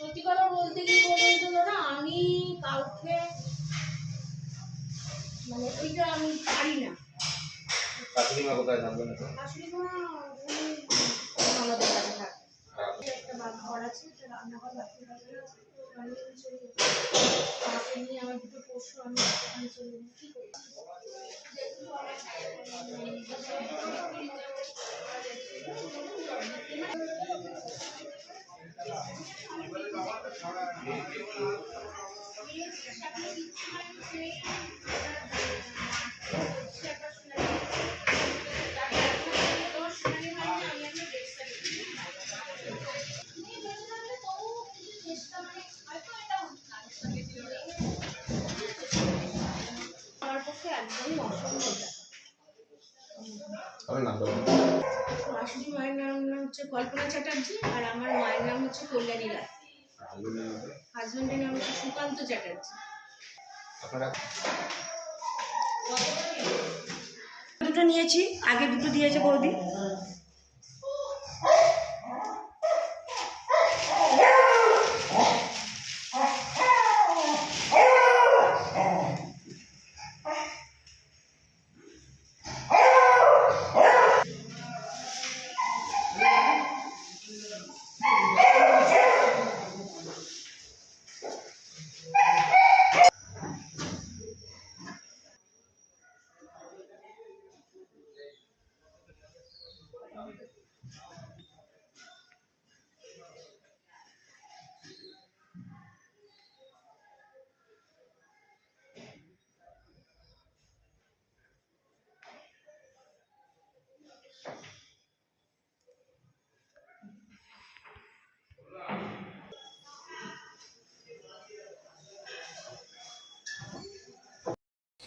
সত্যি কথা বলতে কি বলেছিল না আমি কাউকে মানে ওইটা আমি পারি না। শাশুড়ি মা কোথায় থাকবেন শাশুড়ি মা আমাদের কাছে থাকে। একটা ঘর আছে একটা রান্নাঘর বাথরুম বাথরুম আছে আমি চলে যাই। নিয়ে আমার দুটো পশু আমি ওখানে চলে কি করি আমার শাশুড়ি মায়ের নাম হচ্ছে কল্পনা চ্যাটার্জি আর আমার মায়ের নাম হচ্ছে কল্যাণী রায়। হাজবেন্ডের নাম হচ্ছে সুকান্ত চ্যাটার্জি। আপনারা দুটো নিয়েছি আগে দুটো দিয়েছে বৌদি।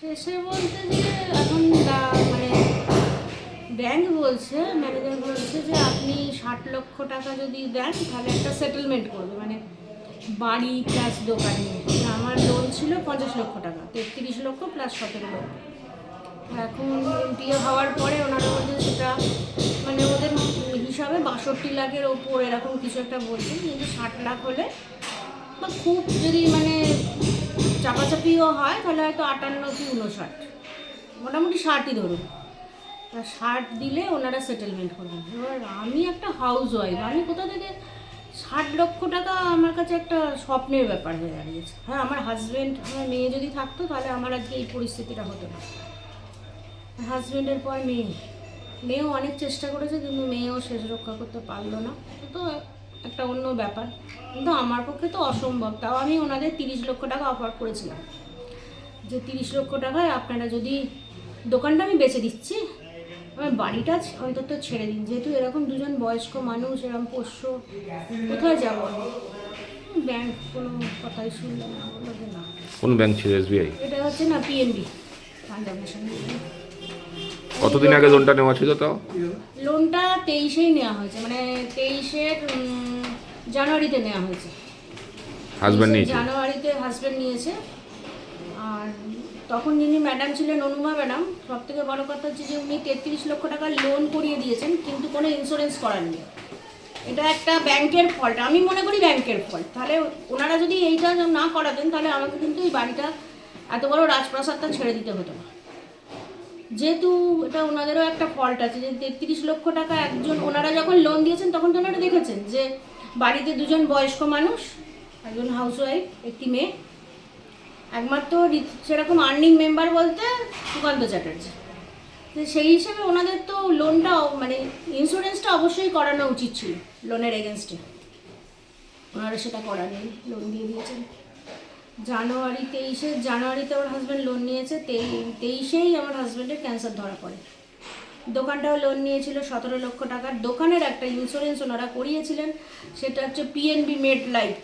শেষে বলতে যে এখন মানে ব্যাংক বলছে ম্যানেজার বলছে যে আপনি ষাট লক্ষ টাকা যদি দেন, তাহলে একটা সেটেলমেন্ট করবে মানে বাড়ি প্লাস দোকান নিয়ে। আমার লোন ছিল পঞ্চাশ লক্ষ টাকা, তেত্রিশ লক্ষ প্লাস সতেরো লক্ষ। এখন বিয়ে হওয়ার পরে ওনারা বলছে সেটা মানে ওদের হিসাবে বাষট্টি লাখের ওপর, এরকম কিছু একটা বলছেন কিন্তু ষাট লাখ হলে, বা খুব যদি মানে চাপাচাপিও হয়, তাহলে হয়তো আটান্ন কি উনষাট মোটামুটি ষাটই ধরুন। তা ষাট দিলে ওনারা সেটেলমেন্ট করবেন। এবার আমি একটা হাউস ওয়াইফ আমি কোথা থেকে ষাট লক্ষ টাকা আমার কাছে একটা স্বপ্নের ব্যাপার হয়ে দাঁড়িয়েছে। হ্যাঁ আমার হাজব্যান্ড আমার মেয়ে যদি থাকতো, তাহলে আমার আজকে এই পরিস্থিতিটা হতো না। হাজব্যান্ডের পর মেয়ে। মেয়েও অনেক চেষ্টা করেছে, কিন্তু মেয়েও শেষ রক্ষা করতে পারল না। তো একটা অন্য ব্যাপার। কিন্তু আমার পক্ষে তো অসম্ভব। তাও আমি ওনাদের তিরিশ লক্ষ টাকা অফার করেছিলাম। যে তিরিশ লক্ষ টাকায় আপনারা যদি দোকানটা আমি বেচে দিচ্ছি আমার বাড়িটা অন্তত ছেড়ে দিন। যেহেতু এরকম দুজন বয়স্ক মানুষ এরকম পোষ্য কোথায় যাব ব্যাংক কোনো কথাই শুনলো না কোন ব্যাংক ছিল এসবিআই এটা হচ্ছে না পিএনবি পাঞ্জাব ন্যাশনাল। কতদিন আগে লোনটা নেওয়া ছিল তাও? লোনটা তেইশেই নেওয়া হয়েছে মানে তেইশের জানুয়ারিতে নেওয়া হয়েছে। হাজব্যান্ড নিয়েছে? জানুয়ারিতে হাজব্যান্ড নিয়েছে। আর তখন যিনি ম্যাডাম ছিলেন অনুমা ম্যাডাম সব থেকে বড় কথা হচ্ছে যে উনি তেত্রিশ লক্ষ টাকা লোন করিয়ে দিয়েছেন কিন্তু কোনো ইন্স্যুরেন্স করাননি এটা একটা ব্যাংকের ফল্ট আমি মনে করি ব্যাংকের ফল্ট তাহলে ওনারা যদি এইটা না করাতেন তাহলে আমাকে কিন্তু এই বাড়িটা এত বড় রাজপ্রাসাদটা ছেড়ে দিতে হতো না। যেহেতু এটা ওনাদেরও একটা ফল্ট আছে, যে তেত্রিশ লক্ষ টাকা একজন, ওনারা যখন লোন দিয়েছেন, তখন তো ওনারা দেখেছেন যে বাড়িতে দুজন বয়স্ক মানুষ, একজন হাউসওয়াইফ একটি মেয়ে, একমাত্র সেরকম আর্নিং মেম্বার বলতে সুকান্ত চ্যাটার্জি। সেই হিসেবে ওনাদের তো লোনটা মানে ইন্স্যুরেন্সটা অবশ্যই করানো উচিত ছিল লোনের এগেনস্টে ওনারা সেটা করানি লোন দিয়ে দিয়েছেন। জানুয়ারি তেইশে, জানুয়ারিতে আমার হাজব্যান্ড লোন নিয়েছে, তেই- তেইশেই আমার হাজব্যান্ডের ক্যান্সার ধরা পড়ে। দোকানটাও লোন নিয়েছিল সতেরো লক্ষ টাকার দোকানের একটা ইন্স্যুরেন্স ওনারা করিয়েছিলেন, সেটা হচ্ছে PNB MetLife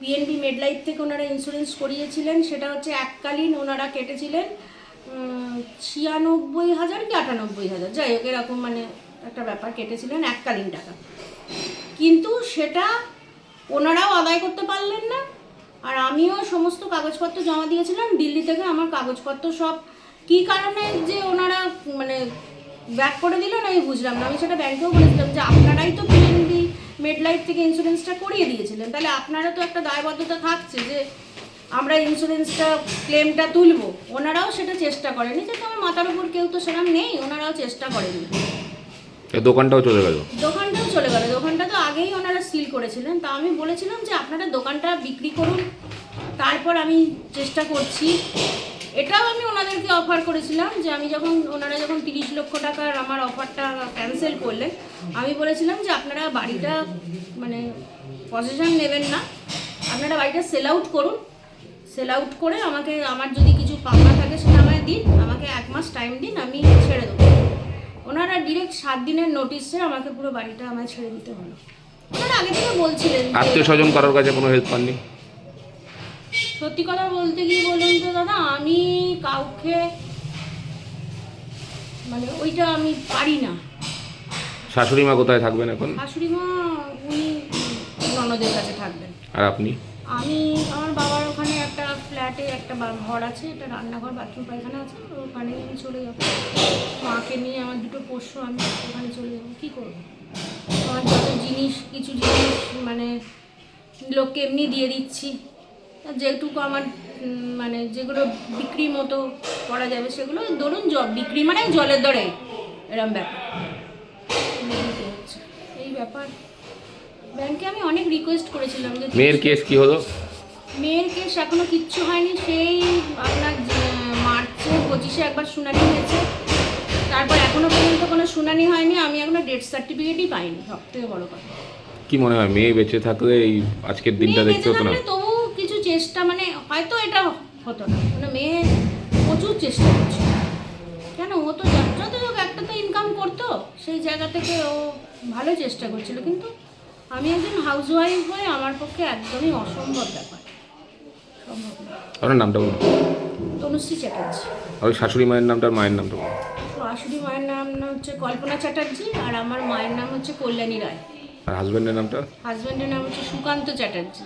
PNB MetLife থেকে ওনারা ইন্স্যুরেন্স করিয়েছিলেন, সেটা হচ্ছে এককালীন ওনারা কেটেছিলেন ছিয়ানব্বই হাজার কি আটানব্বই হাজার? যাই হোক, এরকম মানে একটা ব্যাপার কেটেছিলেন এককালীন টাকা। কিন্তু সেটা ওনারাও আদায় করতে পারলেন না আমিও সমস্ত কাগজপত্র জমা দিয়েছিলাম দিল্লি থেকে আমার কাগজপত্র সব কী কারণে যে ওনারা মানে ব্যাক করে দিলেন, আমি বুঝলাম না। আমি সেটা ব্যাংকেও বলেছিলাম যে আপনারাই তো পিএনবি মেডলাইফ থেকে ইন্স্যুরেন্সটা করিয়ে দিয়েছিলেন। তাহলে আপনারা তো একটা দায়বদ্ধতা থাকছে যে আমরা ইন্স্যুরেন্সটা ক্লেমটা তুলবো। ওনারাও সেটা চেষ্টা করেনি। যেহেতু আমার মাথার উপর কেউ তো সেরকম নেই, ওনারাও চেষ্টা করেনি। দোকানটাও চলে গেল? দোকানটাও চলে গেল। দোকানটা তো আগেই ওনারা সিল করেছিলেন। তা আমি বলেছিলাম যে আপনারা দোকানটা বিক্রি করুন, তারপর আমি চেষ্টা করছি। এটাও আমি ওনাদেরকে অফার করেছিলাম যে আমি যখন, ওনারা যখন তিরিশ লক্ষ টাকার আমার অফারটা ক্যান্সেল করলেন, আমি বলেছিলাম যে আপনারা বাড়িটা মানে পজিশন নেবেন না। আপনারা বাড়িটা সেল আউট করুন। সেল আউট করে আমাকে, আমার যদি কিছু পাওনা থাকে সেটা আমায় দিন। আমাকে এক মাস টাইম দিন, আমি ছেড়ে দেবো। ওনারা ডিরেক্ট সাত দিনের নোটিশে আমাকে পুরো বাড়িটা আমায় ছেড়ে দিতে হলো। ওনারা আগে থেকে বলছিলেন যে- আত্মীয় স্বজন কারোর কাছে কোনো হেল্প পাননি? সত্যি কথা বলতে কি বলুন তো দাদা আমি কাউকে মানে ওইটা আমি পারি না। শাশুড়ি মা কোথায় থাকবেন এখন? শাশুড়ি মা উনি ননদের কাছে থাকবেন। আর আপনি? আমি আমার ফ্ল্যাটে একটা ঘর আছে এটা রান্নাঘর বাথরুম পায়খানা আছে ওখানে আমি চলে যাব। মাকে নিয়ে আমার দুটো পোষ্য আমি ওখানে চলে যাব। কী করব? আমার যত জিনিস কিছু জিনিস মানে লোককে এমনি দিয়ে দিচ্ছি। আর যেটুকু আমার মানে যেগুলো বিক্রি মতো করা যাবে সেগুলো ধরুন জল বিক্রি মানে জলের দরে এরম ব্যাপার। এই ব্যাপার। ব্যাংকে আমি অনেক রিকোয়েস্ট করেছিলাম যে মেয়ের কেস কি হলো? মেয়ের কেস এখনও কিচ্ছু হয়নি সেই আপনার মার্চে পঁচিশে একবার শুনানি হয়েছে। তারপর এখনও পর্যন্ত কোনো শুনানি হয়নি আমি এখনও ডেথ সার্টিফিকেটই পাইনি সব থেকে বড় কথা। কি মনে হয় মেয়ে বেঁচে থাকলে এই আজকের দিনটা দেখতে হতো না? তবু কিছু চেষ্টা মানে হয়তো এটা হতো না মানে মেয়ে প্রচুর চেষ্টা করছে। কেন ও তো যত হোক একটা তো ইনকাম করতো সেই জায়গা থেকে ও ভালো চেষ্টা করছিল কিন্তু আমি একজন হাউস ওয়াইফ হয়ে আমার পক্ষে একদমই অসম্ভব ব্যাপার। সম্ভব না আপনার নামটা বলুন। তনুশ্রী চ্যাটার্জি। আর ওই শাশুড়ি মায়ের নামটা আর মায়ের নামটা বলুন। শাশুড়ি মায়ের নাম হচ্ছে কল্পনা চ্যাটার্জি আর আমার মায়ের নাম হচ্ছে কল্যাণী রায়। আর হাজব্যান্ডের নামটা? হাজব্যান্ডের নাম হচ্ছে সুকান্ত চ্যাটার্জি।